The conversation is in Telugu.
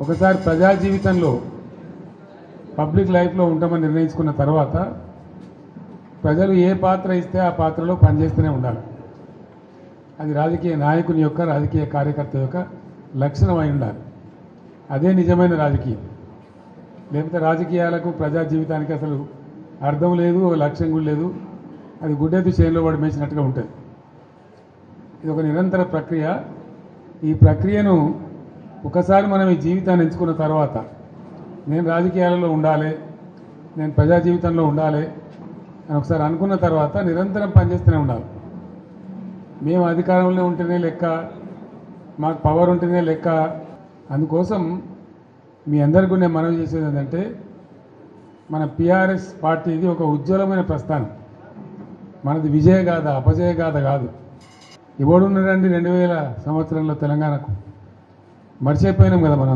ఒకసారి ప్రజా జీవితంలో పబ్లిక్ లైఫ్లో ఉంటామని నిర్ణయించుకున్న తర్వాత ప్రజలు ఏ పాత్ర ఇస్తే ఆ పాత్రలో పనిచేస్తూనే ఉండాలి. అది రాజకీయ నాయకుని యొక్క రాజకీయ కార్యకర్త యొక్క లక్షణం అయి ఉండాలి. అదే నిజమైన రాజకీయం. లేకపోతే రాజకీయాలకు ప్రజా జీవితానికి అసలు అర్థం లేదు ఒక లక్ష్యం కూడా లేదు. అది గుడ్డెద్దు చేనులో పడి మేసినట్టుగా ఉంటుంది. ఇది ఒక నిరంతర ప్రక్రియ. ఈ ప్రక్రియను ఒకసారి మనం ఈ జీవితాన్ని ఎంచుకున్న తర్వాత నేను రాజకీయాలలో ఉండాలి నేను ప్రజా జీవితంలో ఉండాలి అని ఒకసారి అనుకున్న తర్వాత నిరంతరం పనిచేస్తూనే ఉండాలి. మేము అధికారంలో ఉంటేనే లెక్క మాకు పవర్ ఉంటేనే లెక్క. అందుకోసం మీ అందరికీ నేను మనవి చేసేది ఏంటంటే మన పిఆర్ఎస్ పార్టీది ఒక ఉజ్వలమైన ప్రస్థానం. మనది విజయ గాథ అపజయ గాథ కాదు. ఎవడున్నాడండి రెండు వేల సంవత్సరంలో తెలంగాణకు? మర్చిపోయినాం కదా మనం.